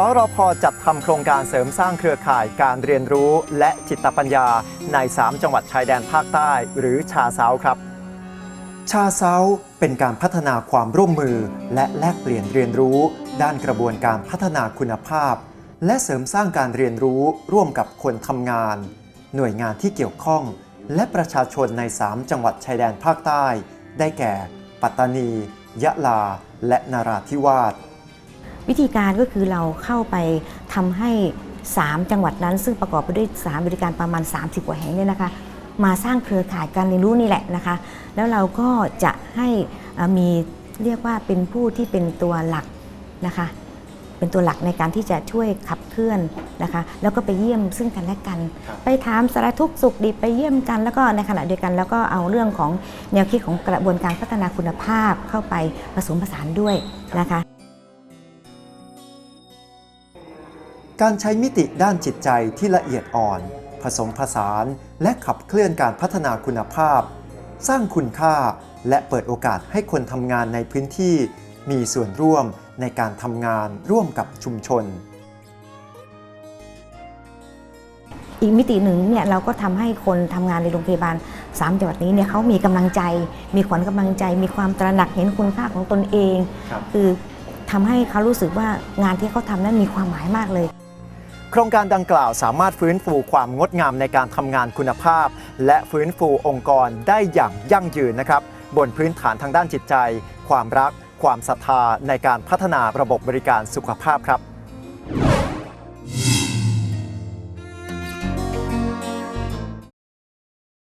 สรพจัดทำโครงการเสริมสร้างเครือข่ายการเรียนรู้และจิตปัญญาใน 3 จังหวัดชายแดนภาคใต้หรือชาเซาครับ ชาเซาเป็นการพัฒนาความร่วมมือ และแลกเปลี่ยนเรียนรู้ ด้านกระบวนการพัฒนาคุณภาพ และเสริมสร้างการเรียนรู้ร่วมกับคนทำงาน หน่วยงานที่เกี่ยวข้อง และประชาชนใน 3 จังหวัดชายแดนภาคใต้ ได้แก่ ปัตตานี ยะลา และนาราธิวาส วิธีการก็คือเราเข้าไปทำให้ 3 จังหวัดนั้น ซึ่งประกอบไปด้วยสถานบริการประมาณ 30 กว่าแห่งเนี่ยนะคะ มาสร้างเครือข่ายการเรียนรู้นี่แหละนะคะ แล้วเราก็จะให้อ่ามีเรียกว่าเป็นผู้ที่เป็นตัวหลักนะคะเป็นตัวหลักในการที่จะช่วยขับเคลื่อนนะคะ แล้วก็ไปเยี่ยมซึ่งกันและกันครับไปถามสารทุกข์สุขดิบไปเยี่ยมกัน แล้วก็ในขณะเดียวกัน แล้วก็เอาเรื่องของแนวคิดของกระบวนการพัฒนาคุณภาพเข้าไปผสมผสานด้วยนะคะ การใช้มิติด้านจิตใจที่ละเอียดอ่อน ผสมผสานและขับเคลื่อนการพัฒนาคุณภาพ สร้างคุณค่าและเปิดโอกาสให้คนทำงานในพื้นที่ มีส่วนร่วมในการทำงานร่วมกับชุมชน อีกมิติหนึ่งเนี่ยเราก็ทำให้คนทำงานในโรงพยาบาลสามจังหวัดนี้เนี่ยเขามีกำลังใจ มีขวัญกำลังใจ มีความตระหนักเห็นคุณค่าของตนเองครับคือทำให้เขารู้สึกว่างานที่เขาทำนั้นมีความหมายมากเลย โครงการดังกล่าวสามารถฟื้นฟูความงดงามในการทำงานคุณภาพ และฟื้นฟูองค์กรได้อย่างยั่งยืนนะครับ บนพื้นฐานทางด้านจิตใจ ความรัก ความศรัทธาในการพัฒนาระบบบริการสุขภาพครับ